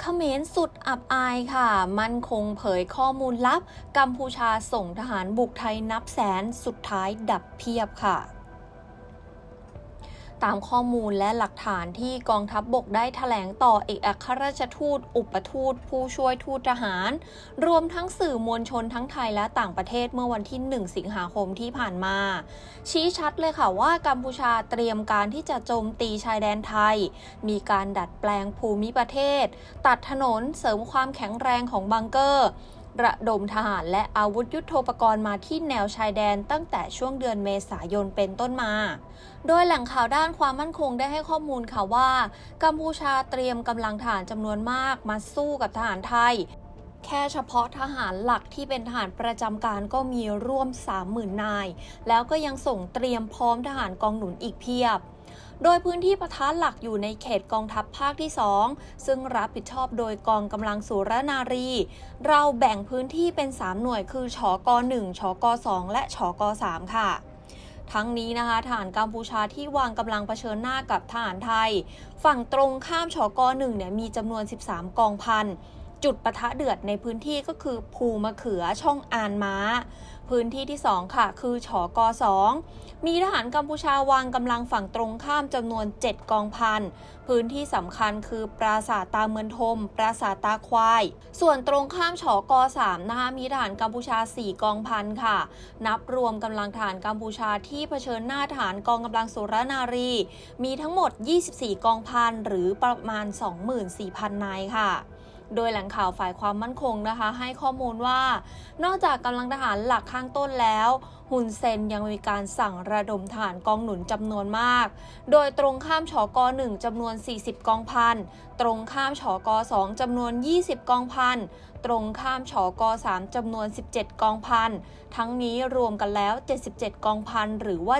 เขมรสุดอับอายค่ะ มันคงเผยข้อมูลลับ กัมพูชาส่งทหารบุกไทยนับแสนสุดท้ายดับเพียบค่ะ ตามข้อมูลและหลักฐานที่กองทัพบบกได้แถลงต่อเอกอัครราชทูต อุปทูต ผู้ช่วยทูตทหาร รวมทั้งสื่อมวลชนทั้งไทยและต่างประเทศเมื่อวันที่ 1 สิงหาคมที่ผ่านมา ชี้ชัดเลยค่ะว่ากัมพูชาเตรียมการที่จะโจมตีชายแดนไทย มีการดัดแปลงภูมิประเทศ ตัดถนนเสริมความแข็งแรงของบังเกอร์ ระดมทหารและอาวุธยุโทโธปกรณ์มาที่แนวชายแดนตั้งแต่ช่วงเดือนเมษายนเป็นต้นมา โดยแหล่งข่าวด้านความมั่นคงได้ให้ข้อมูลค่ะว่า กัมพูชาเตรียมกำลังทหารจำนวนมากมาสู้กับทหารไทยแค่เฉพาะทหารหลักที่เป็นทหารประจำการก็มีร่วม 30,000 นาย แล้วก็ยังส่งเตรียมพร้อมทหารกองหนุนอีกเพียบ โดยพื้นที่ประทะหลักอยู่ในเขตกองทัพภาคที่ 2 ซึ่งรับผิดชอบโดยกองกำลังสุรนารี เราแบ่งพื้นที่เป็น 3 หน่วยคือชอก1ชอก2และชอก3ค่ะทั้งนี้นะคะทหารกัมพูชาที่วางกำลังเผชิญหน้ากับทหารไทย ฝั่งตรงข้ามชอก1เนี่ยมีจำนวน 13 กองพัน จุดปะทะเดือดในพื้นที่ก็คือภูมะเขือช่องอานม้า พื้นที่ที่ 2 ค่ะ คือชอกอ2มีทหารกัมพูชาวางกำลังฝั่งตรงข้ามจำนวน 7 กองพัน พื้นที่สำคัญคือปราสาทตาเมือนทม ปราสาทตาควาย ส่วนตรงข้ามชอก3นะคะมีทหารกัมพูชา 4 กองพันค่ะ นับรวมกำลังทหารกัมพูชาที่เผชิญหน้าทหารกองกำลังสุรนารี มีทั้งหมด 24 กองพันหรือประมาณ 24,000 นายค่ะ โดยแหล่งข่าวฝ่ายความมั่นคงนะคะ ให้ข้อมูลว่า นอกจากกำลังทหารหลักข้างต้นแล้ว ฮุนเซนยังมีการสั่งระดมทหารกองหนุนจำนวนมาก โดยตรงข้ามชอก1จำนวน 40 กองพัน ตรงข้ามชอก2จำนวน 20 กองพัน ตรงข้ามชอก3จำนวน 17 กองพัน ทั้งนี้รวมกันแล้ว 77 กองพันหรือว่า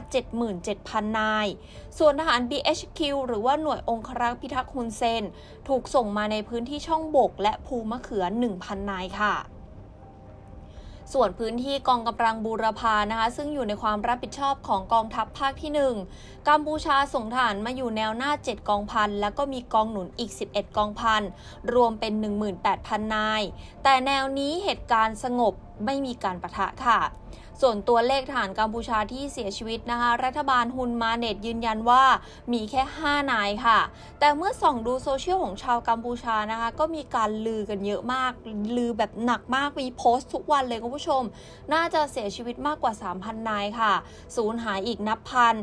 77,000 นาย ส่วนทหาร BHQ หรือว่าหน่วยองครักษ์พิทักษ์ฮุนเซน ถูกส่งมาในพื้นที่ช่องบกและภูมะเขือ 1,000 นายค่ะ ส่วนพื้นที่กองกำลังบูรพานะคะ ซึ่งอยู่ในความรับผิดชอบของกองทัพภาคที่ 1 กัมพูชาส่งฐานมาอยู่แนวหน้า 7 กองพัน แล้วก็มีกองหนุนอีก 11 กองพัน รวมเป็น 18,000 นาย แต่แนวนี้เหตุการณ์สงบไม่มีการประทะค่ะ ส่วนตัวเลขฐานกัมพูชาที่เสียชีวิตนะคะ รัฐบาลฮุนมาเนตยืนยันว่ามีแค่ 5 นายค่ะ แต่เมื่อส่องดูโซเชียลของชาวกัมพูชานะคะ ก็มีการลือกันเยอะมาก ลือแบบหนักมากมีโพสต์ทุกวันเลยคุณผู้ชม น่าจะเสียชีวิตมากกว่า 3,000 นายค่ะ สูญหายอีกนับพัน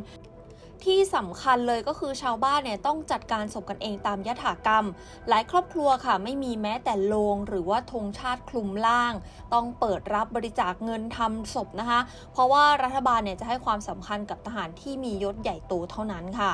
ที่สำคัญเลยก็คือชาวบ้านเนี่ยต้องจัดการศพกันเองตามยถากรรม หลายครอบครัวค่ะไม่มีแม้แต่โลงหรือว่าธงชาติคลุมล่าง ต้องเปิดรับบริจาคเงินทำศพนะคะ เพราะว่ารัฐบาลเนี่ยจะให้ความสำคัญกับทหารที่มียศใหญ่โตเท่านั้นค่ะ